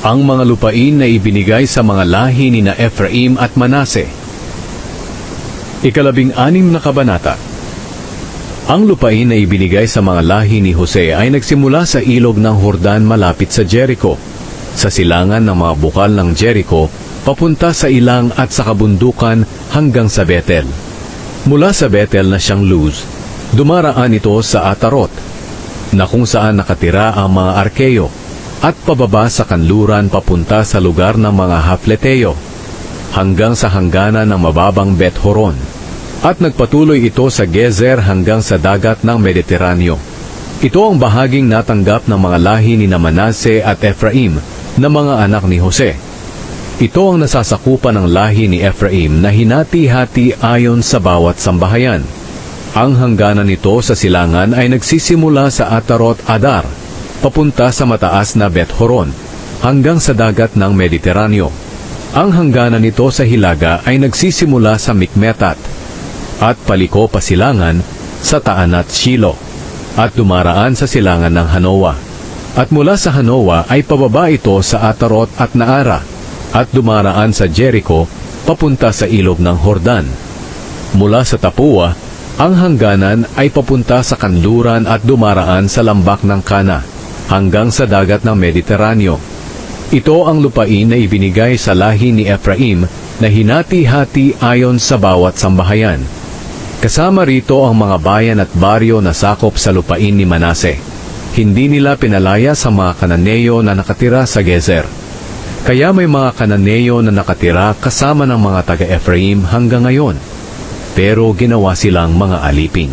ang mga lupain na ibinigay sa mga lahi ni na Ephraim at Manase. Ikalabing anim na kabanata Ang lupain na ibinigay sa mga lahi ni Jose ay nagsimula sa ilog ng Hordan malapit sa Jericho, sa silangan ng mga bukal ng Jericho, papunta sa ilang at sa kabundukan hanggang sa Bethel. Mula sa Bethel na siyang Luz, dumaraan ito sa Atarot, na kung saan nakatira ang mga Arkeo, at pababa sa kanluran papunta sa lugar ng mga Hafleteo, hanggang sa hangganan ng mababang Bet Horon, at nagpatuloy ito sa Gezer hanggang sa dagat ng Mediteraneo. Ito ang bahaging natanggap ng mga lahi ni Manase at Ephraim na mga anak ni Jose. Ito ang nasasakupan ng lahi ni Ephraim na hinati-hati ayon sa bawat sambahayan. Ang hangganan nito sa silangan ay nagsisimula sa Atarot Adar, papunta sa mataas na Bet Horon, hanggang sa dagat ng Mediteraneo. Ang hangganan nito sa Hilaga ay nagsisimula sa Mikmetat, at paliko pa silangan sa Taanat Shilo, at dumaraan sa silangan ng Hanoa. At mula sa Hanoa ay pababa ito sa Atarot at Naara, at dumaraan sa Jericho papunta sa ilog ng Hordan. Mula sa Tapua, ang hangganan ay papunta sa kanluran at dumaraan sa lambak ng Kana, hanggang sa dagat ng Mediteraneo. Ito ang lupain na ibinigay sa lahi ni Ephraim na hinati-hati ayon sa bawat sambahayan. Kasama rito ang mga bayan at baryo na sakop sa lupain ni Manase. Hindi nila pinalaya sa mga Kananeo na nakatira sa Gezer. Kaya may mga Kananeo na nakatira kasama ng mga taga-Ephraim hanggang ngayon. Pero ginawa silang mga alipin.